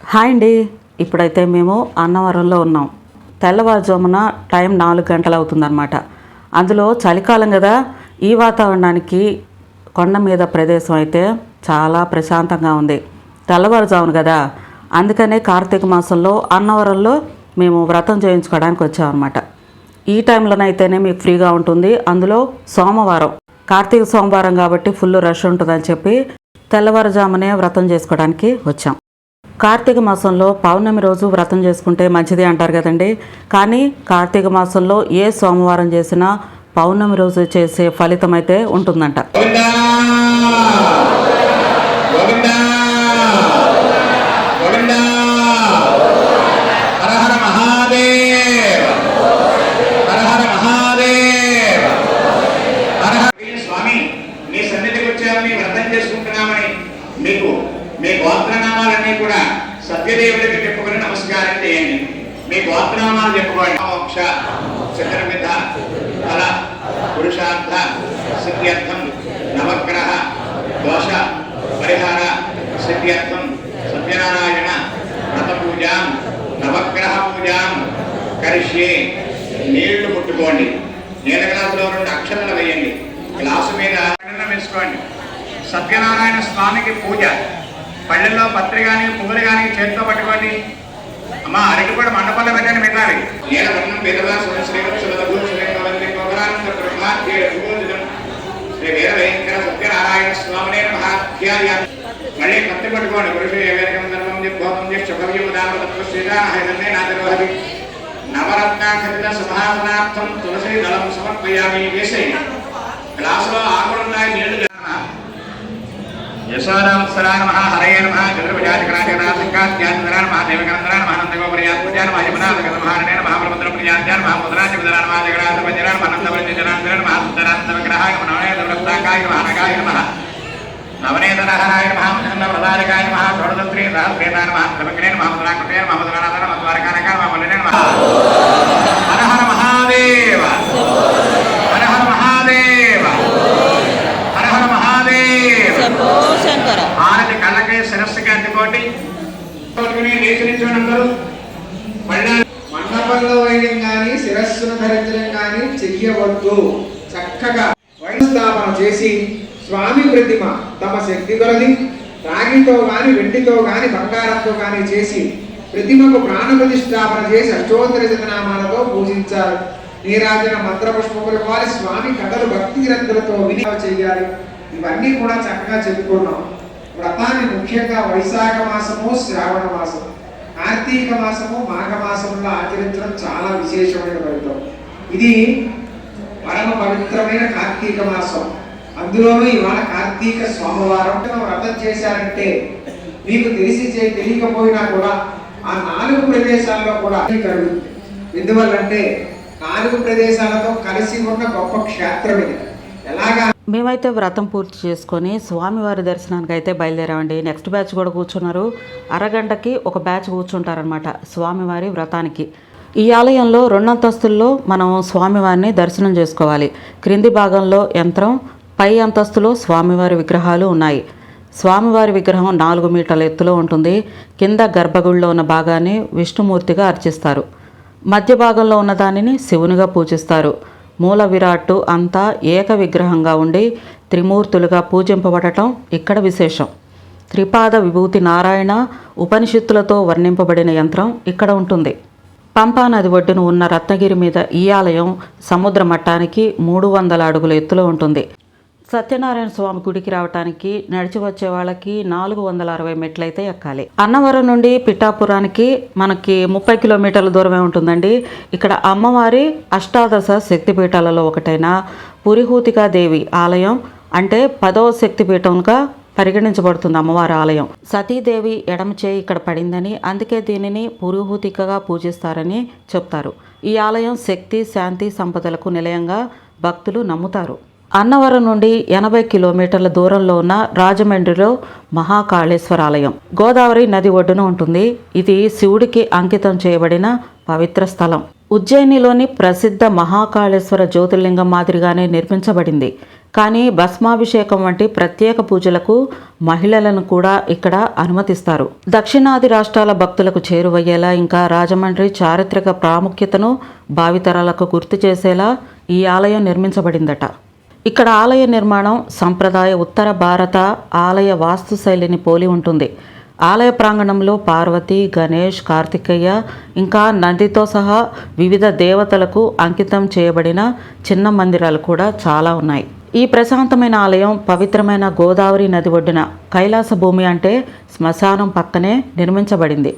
Hi అండి. ఇప్పుడైతే మేము అన్నవరంలో ఉన్నాం. తెల్లవారుజామున టైం నాలుగు గంటలు అవుతుందన్నమాట. అందులో చలికాలం కదా. ఈ వాతావరణానికి కొండ మీద ప్రదేశం అయితే చాలా ప్రశాంతంగా ఉంది. తెల్లవారుజామున కదా. అందుకనే కార్తీక మాసంలో అన్నవరంలో మేము వ్రతం చేయించుకోవడానికి వచ్చామన్నమాట. ఈ టైంలోనైతేనే మీకు ఫ్రీగా ఉంటుంది. అందులో సోమవారం కార్తీక సోమవారం కాబట్టి ఫుల్ రష్ ఉంటుందని చెప్పి తెల్లవారుజామునే వ్రతం చేసుకోవడానికి వచ్చాం. కార్తీక మాసంలో పౌర్ణమి రోజు వ్రతం చేసుకుంటే మంచిది అంటారు కదండి. కానీ కార్తీక మాసంలో ఏ సోమవారం చేసినా పౌర్ణమి రోజు చేసే ఫలితం అయితే ఉంటుందంట. గోత్రనామాలన్నీ కూడా సత్యదేవుడికి చెప్పుకుని నమస్కారం చేయండి. మీ గోత్రనామాలు చెప్పుకోండి. మోక్ష చంద్రమిత ఫల పురుషార్థ సిద్ధ్యర్థం నవగ్రహ దోష పరిహార సిద్ధ్యర్థం సత్యనారాయణ వ్రత పూజాం నవగ్రహ పూజాం కరిష్యే. నీళ్ళు ముట్టుకోండి. నీళ్ళ గ్లాసులో రెండు అక్షరాలు వేయండి. గ్లాసు మీద వేసుకోండి. సత్యనారాయణ స్వామికి పూజ. పల్లెల్లో పత్రి కానీ పువ్వులు కానీ చేతితో పట్టుకోండి. అమ్మ అరటి కూడా మండపంలో పెట్టండి మిగతావి. సత్యనారాయణ స్వామినే మహాధ్యాయ మళ్ళీ పత్తి పట్టుకోండి. పురుషు ఏవేకం ధర్మం జిభోగం జిష్టభవ్యం దామతత్వ శ్రీరాహైదన్నే నాదరోహరి నవరత్నాఖరిత సమాపనార్థం తులసి దళం సమర్పయామి. వేసేయండి గ్లాసులో ఆకులున్నాయి నీళ్ళు జరగనా మహా నమః హరయ నమః చంద్రపజాతికరాజనా సంకాత్యాత్మరా నమః దేవకరందరా నమః నందగోపర్యాత్మజా నమః యమునాథగతమహారణే నమః బ్రహ్మద్రప్రజాత్యా నమః ముద్రాజవిదరా నమః జగరాజపంజరా నమః నందవరిజనాందర నమః సుందరానందవిగ్రహాయ నమః నవనేతవ్రతాకాయ అనగాయ నవనేతనహరాయ సహస్రేత సమగ్రే పట్టుకుని అందరూ మండపంలో వేయడం కానీ శిరస్సును ధరించడం కానీ చెయ్యవద్దు. చక్కగా వైస్థాపన చేసి స్వామి ప్రతిమ తమ శక్తి కొలది. రాగితో గాని వెండితో గాని బంగారంతో గాని చేసి ప్రతిమకు ప్రాణ ప్రతిష్టాపన చేసి అష్టోత్తర శతనామాలతో పూజించారు. నీరాజన మంత్ర పుష్పములు వారి స్వామి కథలు భక్తి గ్రంథులతో వినియోగ చేయాలి. ఇవన్నీ కూడా చక్కగా చెప్పుకున్నాం. వ్రతాన్ని ముఖ్యంగా వైశాఖ మాసము శ్రావణ మాసము కార్తీక మాసము మాఘ మాసంలో ఆచరించడం చాలా విశేషమైన ఫలితం. ఇది పరమ పవిత్రమైన కార్తీక మాసం. అందులోనూ ఇవాళ కార్తీక సోమవారం వ్రతం చేశారంటే మీకు తెలిసి చే- తెలియకపోయినా కూడా ఆ నాలుగు ప్రదేశాల్లో కూడా కలుగుతుంది ఎందువల్లంటే నాలుగు ప్రదేశాలతో కలిసి ఉన్న గొప్ప క్షేత్రం ఇది. ఎలాగా మేమైతే వ్రతం పూర్తి చేసుకొని స్వామివారి దర్శనానికి అయితే బయలుదేరామండి. నెక్స్ట్ బ్యాచ్ కూడా కూర్చున్నారు. అరగంటకి ఒక బ్యాచ్ కూర్చుంటారనమాట స్వామివారి వ్రతానికి. ఈ ఆలయంలో రెండంతస్తుల్లో మనం స్వామివారిని దర్శనం చేసుకోవాలి. క్రింది భాగంలో యంత్రం పై అంతస్తులో స్వామివారి విగ్రహాలు ఉన్నాయి. స్వామివారి విగ్రహం నాలుగు మీటర్ల ఎత్తులో ఉంటుంది. కింద గర్భగుడిలో ఉన్న భాగాన్ని విష్ణుమూర్తిగా అర్చిస్తారు. మధ్య భాగంలో ఉన్న దానిని శివునిగా పూజిస్తారు. మూల విరాట్టు అంతా ఏక విగ్రహంగా ఉండి త్రిమూర్తులుగా పూజింపబడటం ఇక్కడ విశేషం. త్రిపాద విభూతి నారాయణ ఉపనిషత్తులతో వర్ణింపబడిన యంత్రం ఇక్కడ ఉంటుంది. పంపా నది ఒడ్డున ఉన్న రత్నగిరి మీద ఈ ఆలయం సముద్ర మట్టానికి మూడు వందల అడుగుల ఎత్తులో ఉంటుంది. సత్యనారాయణ స్వామి గుడికి రావటానికి నడిచి వచ్చే వాళ్ళకి నాలుగు వందల అరవై మెట్లయితే ఎక్కాలి. అన్నవరం నుండి పిఠాపురానికి మనకి ముప్పై కిలోమీటర్ల దూరమే ఉంటుందండి. ఇక్కడ అమ్మవారి అష్టాదశ శక్తిపీఠాలలో ఒకటైన పురిహూతికా దేవి ఆలయం అంటే పదవ శక్తిపీఠంగా పరిగణించబడుతుంది అమ్మవారి ఆలయం. సతీదేవి ఎడమ చేయి ఇక్కడ పడిందని అందుకే దీనిని పురుహూతికగా పూజిస్తారని చెప్తారు. ఈ ఆలయం శక్తి శాంతి సంపదలకు నిలయంగా భక్తులు నమ్ముతారు. అన్నవరం నుండి ఎనభై కిలోమీటర్ల దూరంలో ఉన్న రాజమండ్రిలో మహాకాళేశ్వర ఆలయం గోదావరి నది ఒడ్డున ఉంటుంది. ఇది శివుడికి అంకితం చేయబడిన పవిత్ర స్థలం. ఉజ్జయినిలోని ప్రసిద్ధ మహాకాళేశ్వర జ్యోతిర్లింగం మాదిరిగానే నిర్మించబడింది. కానీ భస్మాభిషేకం వంటి ప్రత్యేక పూజలకు మహిళలను కూడా ఇక్కడ అనుమతిస్తారు. దక్షిణాది రాష్ట్రాల భక్తులకు చేరువయ్యేలా ఇంకా రాజమండ్రి చారిత్రక ప్రాముఖ్యతను భావితరాలకు గుర్తు చేసేలా ఈ ఆలయం నిర్మించబడిందట. ఇక్కడ ఆలయ నిర్మాణం సంప్రదాయ ఉత్తర భారత ఆలయ వాస్తుశైలిని పోలి ఉంటుంది. ఆలయ ప్రాంగణంలో పార్వతి గణేష్ కార్తికేయ ఇంకా నదితో సహా వివిధ దేవతలకు అంకితం చేయబడిన చిన్న మందిరాలు కూడా చాలా ఉన్నాయి. ఈ ప్రశాంతమైన ఆలయం పవిత్రమైన గోదావరి నది ఒడ్డున కైలాస భూమి అంటే శ్మశానం పక్కనే నిర్మించబడింది.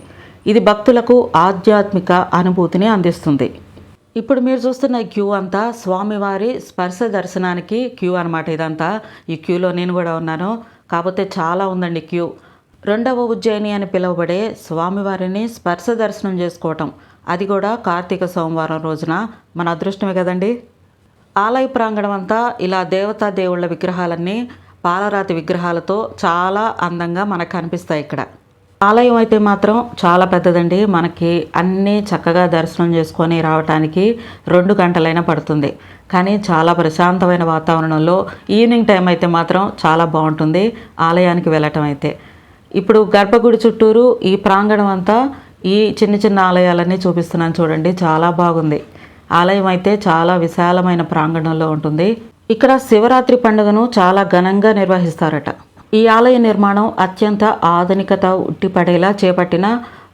ఇది భక్తులకు ఆధ్యాత్మిక అనుభూతిని అందిస్తుంది. ఇప్పుడు మీరు చూస్తున్న ఈ క్యూ అంతా స్వామివారి స్పర్శ దర్శనానికి క్యూ అనమాట ఇదంతా. ఈ క్యూలో నేను కూడా ఉన్నాను. కాకపోతే చాలా ఉందండి క్యూ. రెండవ ఉజ్జయిని అని పిలువబడే స్వామివారిని స్పర్శ దర్శనం చేసుకోవటం. అది కూడా కార్తీక సోమవారం రోజున. మన అదృష్టమే కదండి. ఆలయ ప్రాంగణం అంతా ఇలా దేవతా దేవుళ్ళ విగ్రహాలన్నీ పాలరాతి విగ్రహాలతో చాలా అందంగా మనకు కనిపిస్తాయి ఇక్కడ. ఆలయం అయితే మాత్రం చాలా పెద్దదండి. మనకి అన్నీ చక్కగా దర్శనం చేసుకొని రావటానికి రెండు గంటలైనా పడుతుంది. కానీ చాలా ప్రశాంతమైన వాతావరణంలో ఈవినింగ్ టైం అయితే మాత్రం చాలా బాగుంటుంది ఆలయానికి వెళ్ళటం అయితే. ఇప్పుడు గర్భగుడి చుట్టూరు ఈ ప్రాంగణం అంతా ఈ చిన్న చిన్న ఆలయాలన్నీ చూపిస్తున్నాను చూడండి. చాలా బాగుంది. ఆలయం అయితే చాలా విశాలమైన ప్రాంగణంలో ఉంటుంది. ఇక్కడ శివరాత్రి పండుగను చాలా ఘనంగా నిర్వహిస్తారట. ఈ ఆలయ నిర్మాణం అత్యంత ఆధునికత ఉట్టిపడేలా చేపట్టిన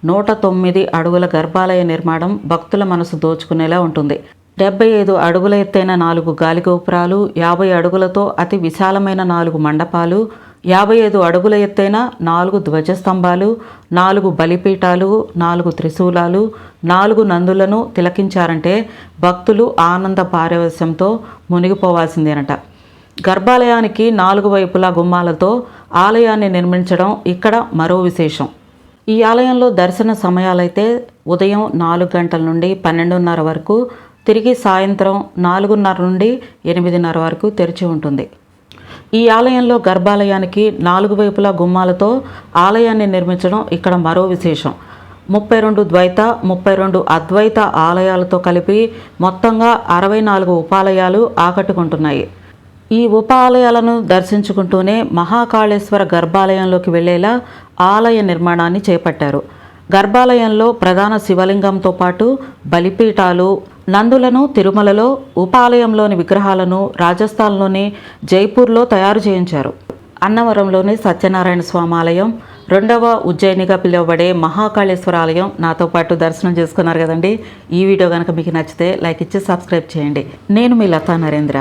నూట తొమ్మిది అడుగుల గర్భాలయ నిర్మాణం భక్తుల మనసు దోచుకునేలా ఉంటుంది. డెబ్బై ఐదు అడుగుల ఎత్తైన నాలుగు గాలి గోపురాలు యాభై అడుగులతో అతి విశాలమైన నాలుగు మండపాలు యాభై ఐదు అడుగుల ఎత్తైన నాలుగు ధ్వజస్తంభాలు నాలుగు బలిపీఠాలు నాలుగు త్రిశూలాలు నాలుగు నందులను తిలకించారంటే భక్తులు ఆనంద పారవశ్యంతో మునిగిపోవాల్సిందేనట. గర్భాలయానికి నాలుగు వైపులా గుమ్మాలతో ఆలయాన్ని నిర్మించడం ఇక్కడ మరో విశేషం. ఈ ఆలయంలో దర్శన సమయాలైతే ఉదయం నాలుగు గంటల నుండి పన్నెండున్నర వరకు తిరిగి సాయంత్రం నాలుగున్నర నుండి ఎనిమిదిన్నర వరకు తెరిచి ఉంటుంది. ఈ ఆలయంలో గర్భాలయానికి నాలుగు వైపులా గుమ్మాలతో ఆలయాన్ని నిర్మించడం ఇక్కడ మరో విశేషం. ముప్పై రెండు ద్వైత ముప్పై రెండు అద్వైత ఆలయాలతో కలిపి మొత్తంగా అరవై నాలుగు ఉపాలయాలు ఆకట్టుకుంటున్నాయి. ఈ ఉప ఆలయాలను దర్శించుకుంటూనే మహాకాళేశ్వర గర్భాలయంలోకి వెళ్ళేలా ఆలయ నిర్మాణాన్ని చేపట్టారు. గర్భాలయంలో ప్రధాన శివలింగంతో పాటు బలిపీఠాలు నందులను తిరుమలలో ఉపాలయంలోని విగ్రహాలను రాజస్థాన్లోని జైపూర్లో తయారు చేయించారు. అన్నవరంలోని సత్యనారాయణ స్వామి ఆలయం రెండవ ఉజ్జయినిగా పిలువబడే మహాకాళేశ్వర ఆలయం నాతో పాటు దర్శనం చేసుకున్నారు కదండి. ఈ వీడియో కనుక మీకు నచ్చితే లైక్ ఇచ్చి సబ్స్క్రైబ్ చేయండి. నేను మీ లతా నరేంద్ర.